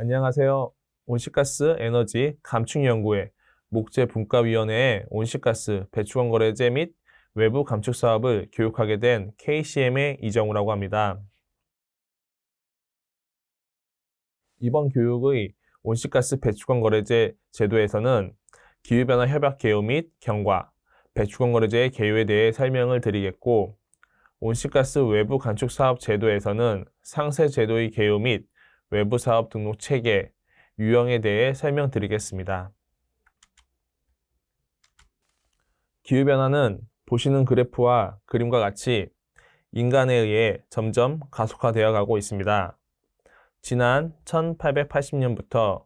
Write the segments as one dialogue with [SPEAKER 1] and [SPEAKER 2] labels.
[SPEAKER 1] 안녕하세요. 온실가스 에너지 감축연구회 목재분과위원회의 온실가스 배출권 거래제 및 외부 감축 사업을 교육하게 된 KCM의 이정우라고 합니다. 이번 교육의 온실가스 배출권 거래제 제도에서는 기후변화 협약 개요 및 경과, 배출권 거래제의 개요에 대해 설명을 드리겠고, 온실가스 외부 감축 사업 제도에서는 상세 제도의 개요 및 외부 사업 등록 체계, 유형에 대해 설명드리겠습니다. 기후변화는 보시는 그래프와 그림과 같이 인간에 의해 점점 가속화되어 가고 있습니다. 지난 1880년부터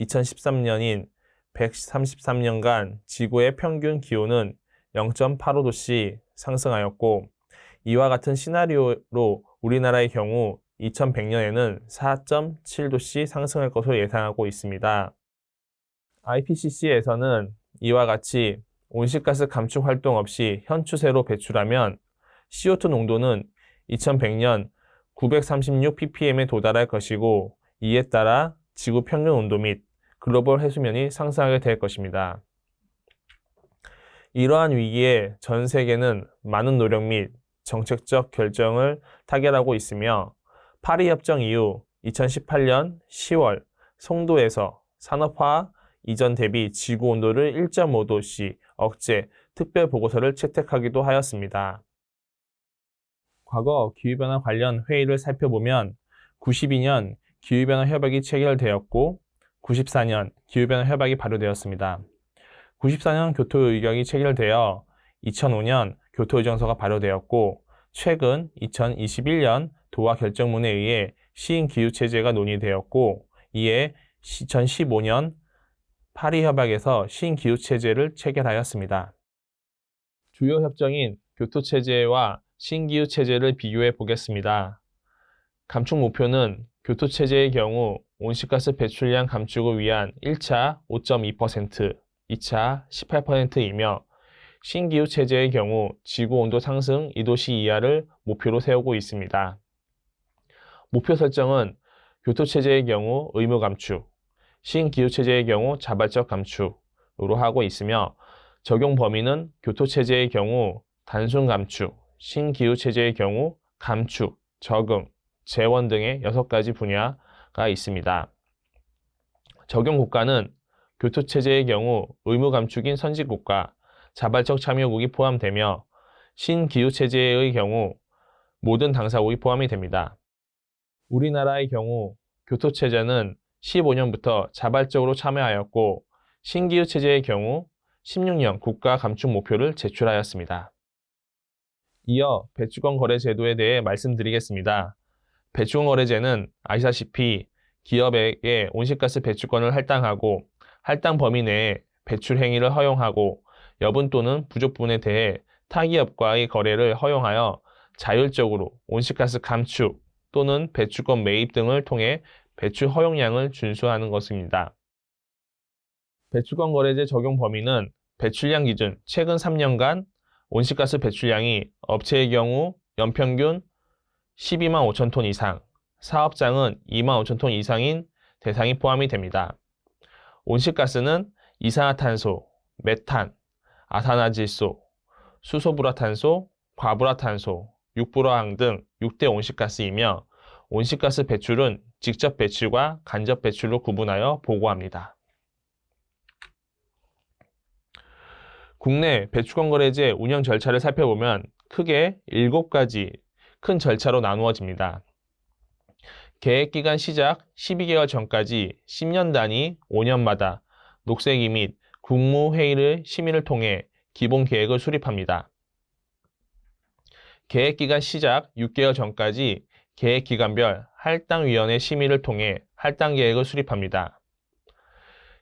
[SPEAKER 1] 2013년인 133년간 지구의 평균 기온은 0.85도씩 상승하였고, 이와 같은 시나리오로 우리나라의 경우 2100년에는 4.7도씩 상승할 것으로 예상하고 있습니다. IPCC에서는 이와 같이 온실가스 감축 활동 없이 현 추세로 배출하면 CO2 농도는 2100년 936 ppm에 도달할 것이고 이에 따라 지구 평균 온도 및 글로벌 해수면이 상승하게 될 것입니다. 이러한 위기에 전 세계는 많은 노력 및 정책적 결정을 타결하고 있으며 파리 협정 이후 2018년 10월 송도에서 산업화 이전 대비 지구 온도를 1.5도씩 억제 특별 보고서를 채택하기도 하였습니다. 과거 기후변화 관련 회의를 살펴보면 92년 기후변화 협약이 체결되었고 94년 기후변화 협약이 발효되었습니다. 94년 교토의격이 체결되어 2005년 교토의정서가 발효되었고 최근 2021년 도화 결정문에 의해 시인 기후체제가 논의되었고 이에 2015년 파리 협약에서 시인 기후체제를 체결하였습니다. 주요 협정인 교토체제와 신기후체제를 비교해 보겠습니다. 감축 목표는 교토체제의 경우 온실가스 배출량 감축을 위한 1차 5.2%, 2차 18%이며 신기후 체제의 경우 지구 온도 상승 2도씨 이하를 목표로 세우고 있습니다. 목표 설정은 교토 체제의 경우 의무 감축, 신기후 체제의 경우 자발적 감축으로 하고 있으며 적용 범위는 교토 체제의 경우 단순 감축, 신기후 체제의 경우 감축, 적응, 재원 등의 6가지 분야가 있습니다. 적용 국가는 교토 체제의 경우 의무 감축인 선진 국가, 자발적 참여국이 포함되며 신기후 체제의 경우 모든 당사국이 포함이 됩니다. 우리나라의 경우 교토 체제는 15년부터 자발적으로 참여하였고 신기후 체제의 경우 16년 국가 감축 목표를 제출하였습니다. 이어 배출권 거래 제도에 대해 말씀드리겠습니다. 배출권 거래제는 아시다시피 기업에게 온실가스 배출권을 할당하고 할당 범위 내에 배출 행위를 허용하고 여분 또는 부족분에 대해 타기업과의 거래를 허용하여 자율적으로 온실가스 감축 또는 배출권 매입 등을 통해 배출 허용량을 준수하는 것입니다. 배출권 거래제 적용 범위는 배출량 기준 최근 3년간 온실가스 배출량이 업체의 경우 연평균 12만 5천 톤 이상, 사업장은 2만 5천 톤 이상인 대상이 포함이 됩니다. 온실가스는 이산화탄소, 메탄, 아산화질소, 수소불화탄소, 과불화탄소, 육불화황 등 6대 온실가스이며 온실가스 배출은 직접 배출과 간접 배출로 구분하여 보고합니다. 국내 배출권 거래제 운영 절차를 살펴보면 크게 7가지 큰 절차로 나누어집니다. 계획기간 시작 12개월 전까지 10년 단위 5년마다 녹색이 및 국무회의를 심의를 통해 기본 계획을 수립합니다. 계획기간 시작 6개월 전까지 계획기간별 할당위원회 심의를 통해 할당 계획을 수립합니다.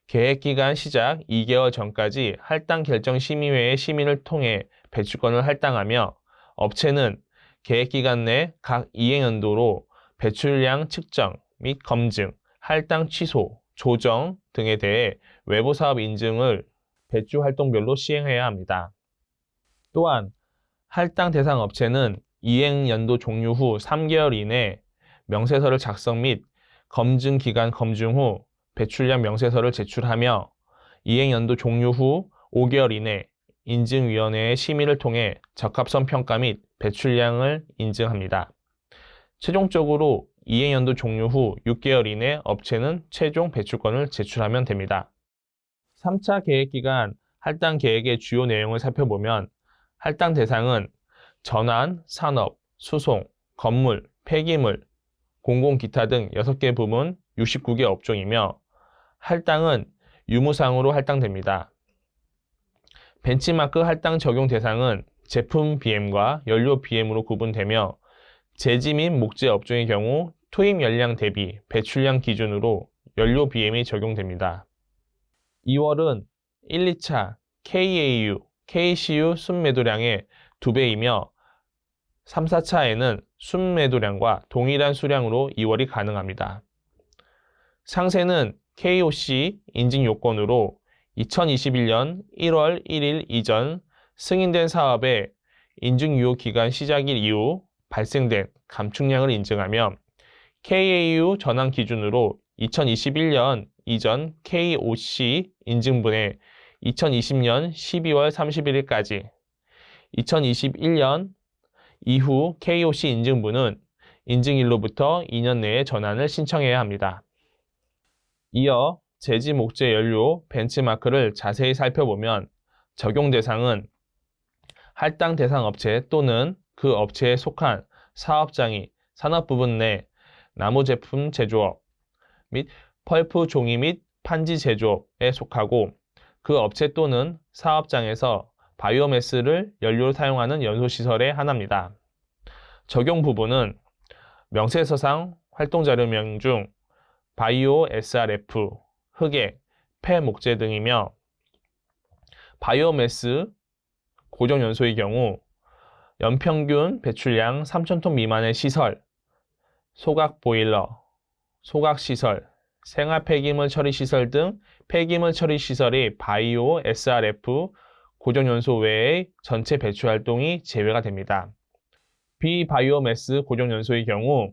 [SPEAKER 1] 계획기간 시작 2개월 전까지 할당 결정 심의회의 심의를 통해 배출권을 할당하며 업체는 계획기간 내 각 이행연도로 배출량 측정 및 검증, 할당 취소, 조정 등에 대해 외부 사업 인증을 배출 활동별로 시행해야 합니다. 또한 할당 대상 업체는 이행 연도 종료 후 3개월 이내 명세서를 작성 및 검증 기간 검증 후 배출량 명세서를 제출하며 이행 연도 종료 후 5개월 이내 인증위원회의 심의를 통해 적합성 평가 및 배출량을 인증합니다. 최종적으로 이행 연도 종료 후 6개월 이내 업체는 최종 배출권을 제출하면 됩니다. 3차 계획 기간 할당 계획의 주요 내용을 살펴보면 할당 대상은 전환, 산업, 수송, 건물, 폐기물, 공공 기타 등 6개 부문 69개 업종이며 할당은 유무상으로 할당됩니다. 벤치마크 할당 적용 대상은 제품 BM과 연료 BM으로 구분되며 제지 및 목재 업종의 경우 투입 열량 대비 배출량 기준으로 연료 BM이 적용됩니다. 2월은 1, 2차 KAU, KCU 순매도량의 2배이며 3, 4차에는 순매도량과 동일한 수량으로 2월이 가능합니다. 상세는 KOC 인증 요건으로 2021년 1월 1일 이전 승인된 사업의 인증 유효 기간 시작일 이후 발생된 감축량을 인증하며 KAU 전환 기준으로 2021년 이전 KOC 인증분의 2020년 12월 31일까지 2021년 이후 KOC 인증분은 인증일로부터 2년 내에 전환을 신청해야 합니다. 이어 제지 목재 연료 벤치마크를 자세히 살펴보면 적용 대상은 할당 대상 업체 또는 그 업체에 속한 사업장이 산업 부분 내 나무 제품 제조업 및 펄프 종이 및 판지 제조업에 속하고 그 업체 또는 사업장에서 바이오매스를 연료로 사용하는 연소시설의 하나입니다. 적용 부분은 명세서상 활동자료명 중 바이오 SRF, 흑액, 폐목재 등이며 바이오매스 고정연소의 경우 연평균 배출량 3,000톤 미만의 시설, 소각 보일러, 소각 시설, 생활 폐기물 처리 시설 등 폐기물 처리 시설이 바이오 SRF 고정연소 외의 전체 배출 활동이 제외가 됩니다. 비바이오매스 고정연소의 경우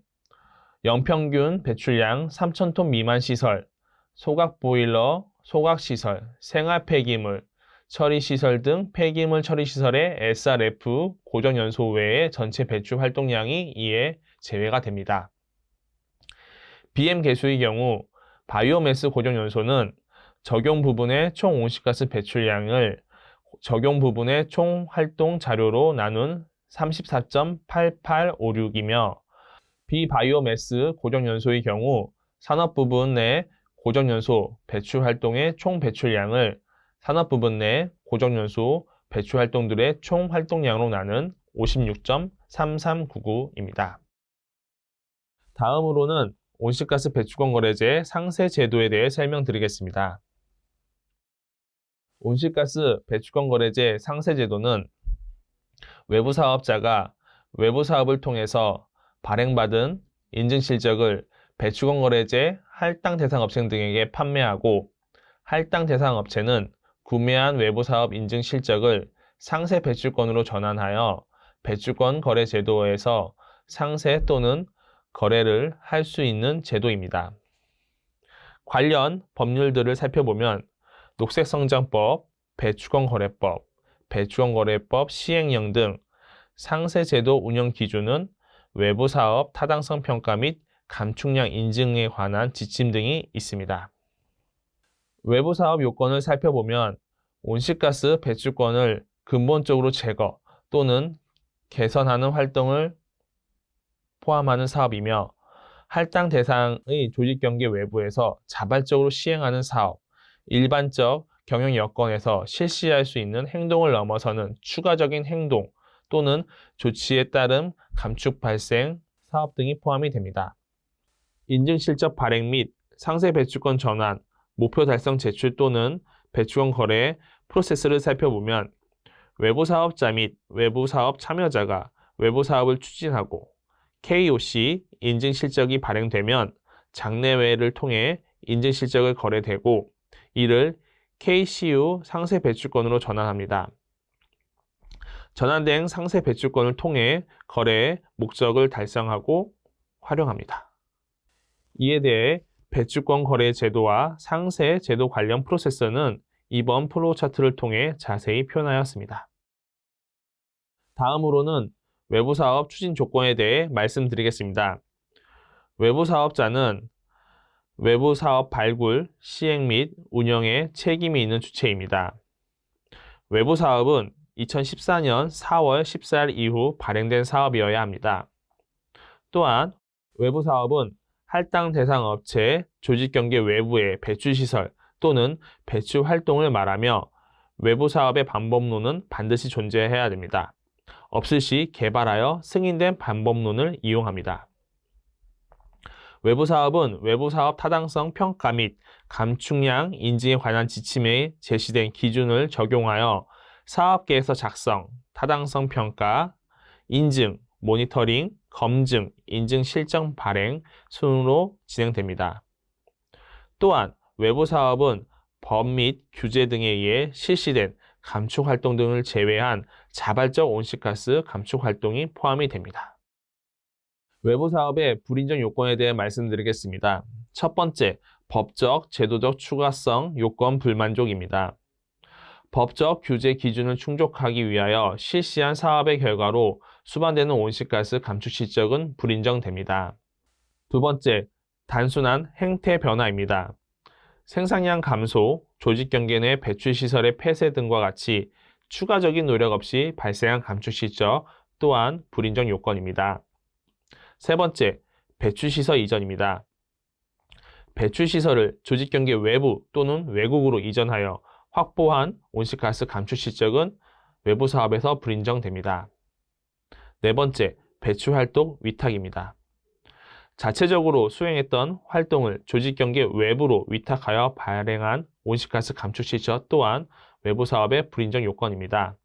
[SPEAKER 1] 연평균 배출량 3,000톤 미만 시설, 소각 보일러, 소각 시설, 생활 폐기물, 처리 시설 등 폐기물 처리 시설의 SRF 고정 연소 외의 전체 배출 활동량이 이에 제외가 됩니다. BM 개수의 경우 바이오매스 고정 연소는 적용 부분의 총 온실가스 배출량을 적용 부분의 총 활동 자료로 나눈 34.8856이며 비바이오매스 고정연소의 경우 산업 부분 내 고정연소 배출 활동의 총 배출량을 산업 부분 내 고정연소 배출 활동들의 총 활동량으로 나눈 56.3399입니다. 다음으로는 온실가스 배출권 거래제 상세 제도에 대해 설명드리겠습니다. 온실가스 배출권 거래제 상세 제도는 외부 사업자가 외부 사업을 통해서 발행받은 인증 실적을 배출권 거래제 할당 대상 업체 등에게 판매하고 할당 대상 업체는 구매한 외부 사업 인증 실적을 상세 배출권으로 전환하여 배출권 거래 제도에서 상세 또는 거래를 할 수 있는 제도입니다. 관련 법률들을 살펴보면 녹색성장법, 배출권 거래법, 배출권 거래법 시행령 등 상세 제도 운영 기준은 외부 사업 타당성 평가 및 감축량 인증에 관한 지침 등이 있습니다. 외부 사업 요건을 살펴보면 온실가스 배출권을 근본적으로 제거 또는 개선하는 활동을 포함하는 사업이며 할당 대상의 조직 경계 외부에서 자발적으로 시행하는 사업, 일반적 경영 여건에서 실시할 수 있는 행동을 넘어서는 추가적인 행동 또는 조치에 따른 감축 발생, 사업 등이 포함이 됩니다. 인증 실적 발행 및 상세 배출권 전환, 목표 달성 제출 또는 배출권 거래 프로세스를 살펴보면 외부 사업자 및 외부 사업 참여자가 외부 사업을 추진하고 KOC 인증 실적이 발행되면 장내외를 통해 인증 실적을 거래되고 이를 KCU 상세 배출권으로 전환합니다. 전환된 상세 배출권을 통해 거래의 목적을 달성하고 활용합니다. 이에 대해 배추권 거래 제도와 상세 제도 관련 프로세스는 이번 플로우 차트를 통해 자세히 표현하였습니다. 다음으로는 외부 사업 추진 조건에 대해 말씀드리겠습니다. 외부 사업자는 외부 사업 발굴, 시행 및 운영에 책임이 있는 주체입니다. 외부 사업은 2014년 4월 14일 이후 발행된 사업이어야 합니다. 또한 외부 사업은 할당 대상 업체, 조직 경계 외부의 배출 시설 또는 배출 활동을 말하며 외부 사업의 방법론은 반드시 존재해야 됩니다. 없을 시 개발하여 승인된 방법론을 이용합니다. 외부 사업은 외부 사업 타당성 평가 및 감축량 인증에 관한 지침에 제시된 기준을 적용하여 사업계에서 작성, 타당성 평가, 인증, 모니터링, 검증, 인증 실정 발행 순으로 진행됩니다. 또한 외부 사업은 법 및 규제 등에 의해 실시된 감축 활동 등을 제외한 자발적 온실가스 감축 활동이 포함이 됩니다. 외부 사업의 불인정 요건에 대해 말씀드리겠습니다. 첫 번째, 법적, 제도적 추가성 요건 불만족입니다. 법적 규제 기준을 충족하기 위하여 실시한 사업의 결과로 수반되는 온실가스 감축 실적은 불인정됩니다. 두 번째, 단순한 행태 변화입니다. 생산량 감소, 조직 경계 내 배출 시설의 폐쇄 등과 같이 추가적인 노력 없이 발생한 감축 실적 또한 불인정 요건입니다. 세 번째, 배출 시설 이전입니다. 배출 시설을 조직 경계 외부 또는 외국으로 이전하여 확보한 온실가스 감축 실적은 외부 사업에서 불인정됩니다. 네 번째, 배출 활동 위탁입니다. 자체적으로 수행했던 활동을 조직 경계 외부로 위탁하여 발행한 온실가스 감축 실적 또한 외부 사업의 불인정 요건입니다.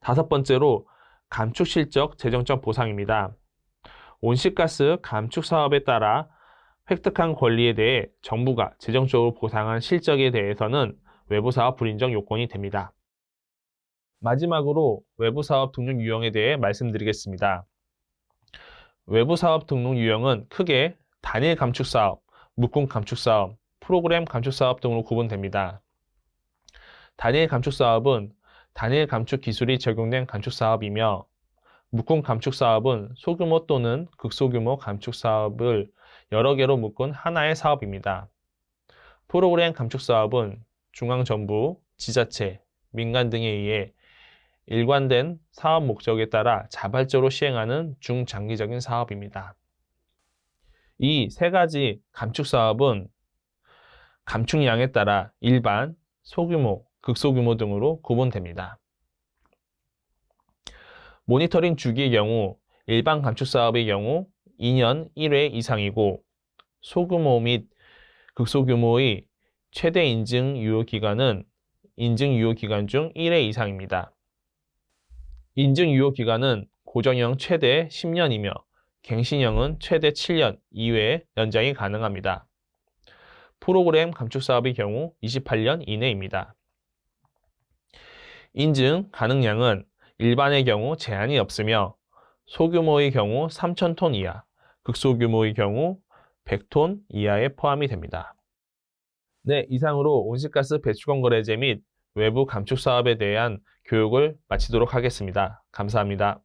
[SPEAKER 1] 다섯 번째로 감축 실적 재정적 보상입니다. 온실가스 감축 사업에 따라 획득한 권리에 대해 정부가 재정적으로 보상한 실적에 대해서는 외부 사업 불인정 요건이 됩니다. 마지막으로 외부 사업 등록 유형에 대해 말씀드리겠습니다. 외부 사업 등록 유형은 크게 단일 감축 사업, 묶음 감축 사업, 프로그램 감축 사업 등으로 구분됩니다. 단일 감축 사업은 단일 감축 기술이 적용된 감축 사업이며 묶음 감축 사업은 소규모 또는 극소규모 감축 사업을 여러 개로 묶은 하나의 사업입니다. 프로그램 감축 사업은 중앙정부, 지자체, 민간 등에 의해 일관된 사업 목적에 따라 자발적으로 시행하는 중장기적인 사업입니다. 이 세 가지 감축 사업은 감축량에 따라 일반, 소규모, 극소규모 등으로 구분됩니다. 모니터링 주기의 경우 일반 감축 사업의 경우 2년 1회 이상이고 소규모 및 극소규모의 최대 인증 유효 기간은 인증 유효 기간 중 1회 이상입니다. 인증 유효 기간은 고정형 최대 10년이며 갱신형은 최대 7년 이외에 연장이 가능합니다. 프로그램 감축 사업의 경우 28년 이내입니다. 인증 가능량은 일반의 경우 제한이 없으며 소규모의 경우 3,000톤 이하, 극소규모의 경우 100톤 이하에 포함이 됩니다. 네, 이상으로 온실가스 배출권 거래제 및 외부 감축 사업에 대한 교육을 마치도록 하겠습니다. 감사합니다.